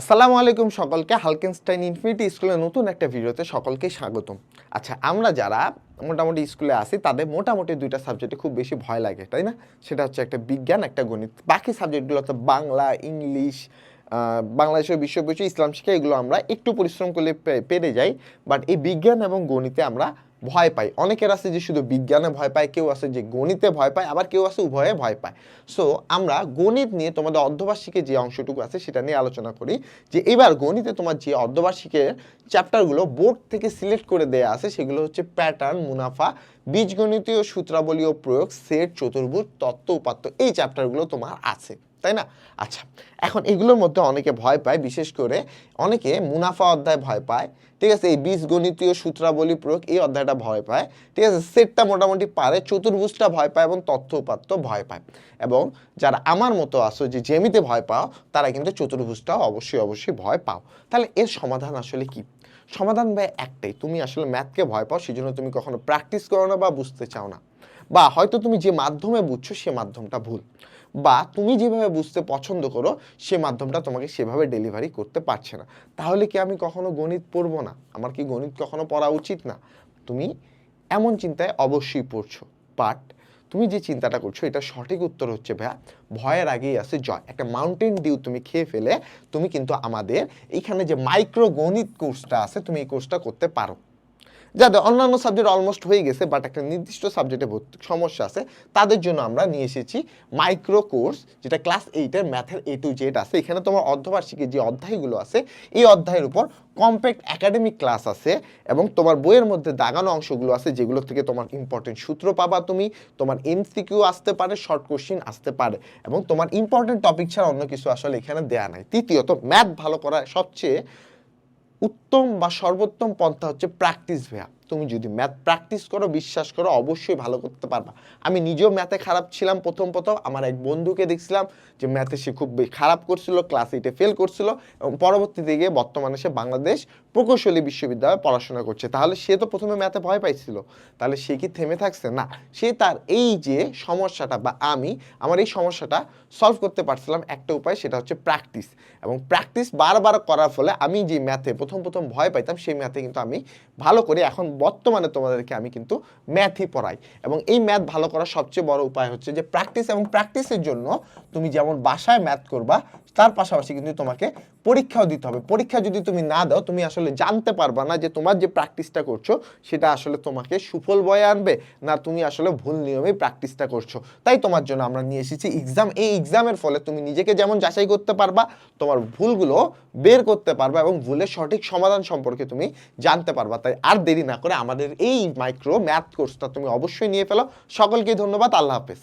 আসসালামু আলাইকুম সকলকে, হালকেনস্টাইন ইনফিনিটি স্কুলের নতুন একটা ভিডিওতে সকলকে স্বাগতম। আচ্ছা আমরা যারা মোটামুটি স্কুলে আসি তাদের মোটামুটি দুইটা সাবজেক্টে খুব বেশি ভয় লাগে, তাই না? সেটা হচ্ছে একটা বিজ্ঞান, একটা গণিত। বাকি সাবজেক্টগুলো হচ্ছে বাংলা, ইংলিশ বাংলাদেশের বিশ্ববিদ্যালয় ইসলাম শিক্ষা, এগুলো আমরা একটু পরিশ্রম করলে পেরে যাই। বাট এই বিজ্ঞান এবং গণিতে আমরা ভয় পাই অনেকের আছে যে শুধু বিজ্ঞানে ভয় পায়, কেউ আছে যে গণিতে ভয় পায়, আবার কেউ আছে উভয়ে ভয় পায়। সো আমরা গণিত নিয়ে তোমাদের অর্ধবার্ষিকে যে অংশটুকু আছে সেটা নিয়ে আলোচনা করি, যে এবার গণিতে তোমার যে অর্ধবার্ষিকের চ্যাপ্টারগুলো বোর্ড থেকে সিলেক্ট করে দেয়া আছে, সেগুলো হচ্ছে প্যাটার্ন, মুনাফা, বীজগণিতীয় সূত্রাবলী ও প্রয়োগ, সেট, চতুর্ভুজ, তত্ত্ব, উপাত্ত, এই চ্যাপ্টারগুলো তোমার আছে। তাই না? আচ্ছা এখন এগুলোর মধ্যে অনেকে ভয় পায়, বিশেষ করে অনেকে মুনাফা অধ্যায় ভয় পায়, ঠিক আছে? এই বীজগণিতীয় সূত্রাবলী প্রয়োগ এই অধ্যায়টা ভয় পায়, ঠিক আছে? সেটটা মোটামুটি পারে, চতুর্ভুজটা ভয় পায় এবং তথ্য উপাত্ত ভয় পায়। এবং যারা আমার মতো আসো যে জেমিতে ভয় পাও, তারা কিন্তু চতুর্ভুজটাও অবশ্যই অবশ্যই ভয় পাও। তাহলে এর সমাধান আসলে কি? সমাধান ভাই একটাই, তুমি আসলে ম্যাথকে ভয় পাও, সেজন্য তুমি কখনো প্র্যাকটিস করো না বা বুঝতে চাও না। বা হয়তো তুমি যে মাধ্যমে বুঝছ সে মাধ্যমটা ভুল, বা তুমি যেভাবে বুঝতে পছন্দ করো সে মাধ্যমটা তোমাকে সেভাবে ডেলিভারি করতে পারছে না। তাহলে কি আমি কখনো গণিত পড়ব না? আমার কি গণিত কখনো পড়া উচিত না? তুমি এমন চিন্তায় অবশ্যই পড়ছো বাট তুমি যে চিন্তাটা করছ এটা সঠিক উত্তর হচ্ছে, ভাইয়া, ভয়ের আগেই আছে জয়। একটা মাউন্টেন ডিউ তুমি খেয়ে ফেলে, তুমি কিন্তু আমাদের এইখানে যে মাইক্রো গণিত কোর্সটা আছে, তুমি এই কোর্সটা করতে পারো। যাদের অন্যান্য সাবজেক্ট অলমোস্ট হয়ে গেছে বাট একটা নির্দিষ্ট সাবজেক্টে সমস্যা আছে। তাদের জন্য আমরা নিয়ে এসেছি মাইক্রো কোর্স যেটা ক্লাস এইটের ম্যাথের এ টু জেড আছে। এখানে তোমার অর্ধবার্ষিকী যে অধ্যায়গুলো আছে, এই অধ্যায়ের উপর কম্প্যাক্ট একাডেমিক ক্লাস আছে এবং তোমার বইয়ের মধ্যে দাগানো অংশগুলো আছে, যেগুলো থেকে তোমার ইম্পর্টেন্ট সূত্র পাবা তুমি। তোমার এমসিকিউ আসতে পারে শর্ট কোশ্চিন আসতে পারে এবং তোমার ইম্পর্টেন্ট টপিক ছাড়া অন্য কিছু আসলে এখানে দেয়া নাই। তৃতীয়ত ম্যাথ ভালো করার সবচেয়ে উত্তম বা সর্বোত্তম পন্থা হচ্ছে প্র্যাকটিস ভেয়া তুমি যদি ম্যাথ প্র্যাকটিস করো, বিশ্বাস করো, অবশ্যই ভালো করতে পারবা। আমি নিজেও ম্যাথে খারাপ ছিলাম প্রথম প্রথম। আমার এক বন্ধুকে দেখছিলাম, যে ম্যাথে সে খুব খারাপ করছিল ক্লাস এইটে ফেল করছিল এবং পরবর্তীতে গিয়ে বর্তমানে সে বাংলাদেশ প্রকৌশলী বিশ্ববিদ্যালয়ে পড়াশোনা করছে। তাহলে সে তো প্রথমে ম্যাথে ভয় পাইছিল। তাহলে সে কি থেমে থাকছে? না, সে তার এই যে সমস্যাটা বা আমি, আমার এই সমস্যাটা সলভ করতে পারছিলাম, একটা উপায় সেটা হচ্ছে প্র্যাকটিস এবং প্র্যাকটিস বারবার করার ফলে আমি যে ম্যাথে প্রথম প্রথম ভয় পাইতাম, সেই ম্যাথে কিন্তু আমি ভালো করে এখন বর্তমানে তোমাদেরকে আমি কিন্তু ম্যাথই পড়াই। এবং এই ম্যাথ ভালো করার সবচেয়ে বড় উপায় হচ্ছে যে প্র্যাকটিস এবং প্র্যাকটিসের জন্য তুমি যেমন বাসায় ম্যাথ করবা, তার পাশাপাশি কিন্তু তোমাকে পরীক্ষাও দিতে হবে। পরীক্ষা যদি তুমি না দাও, তুমি আসলে জানতে পারবা না যে তোমার যে প্র্যাকটিসটা করছ, সেটা আসলে তোমাকে সুফল বয়ে আনবে না তুমি আসলে ভুল নিয়মেই প্র্যাকটিসটা করছ। তাই তোমার জন্য আমরা নিয়ে এসেছি এক্সাম এই এক্সামের ফলে তুমি নিজেকে যেমন যাচাই করতে পারবা, তোমার ভুলগুলো বের করতে পারবা এবং ভুলের সঠিক সমাধান সম্পর্কে তুমি জানতে পারবা। তাই আর দেরি না করে আমাদের এই মাইক্রো ম্যাথ কোর্সটা তুমি অবশ্যই নিয়ে ফেলো। সকলকে ধন্যবাদ আল্লাহ হাফেজ।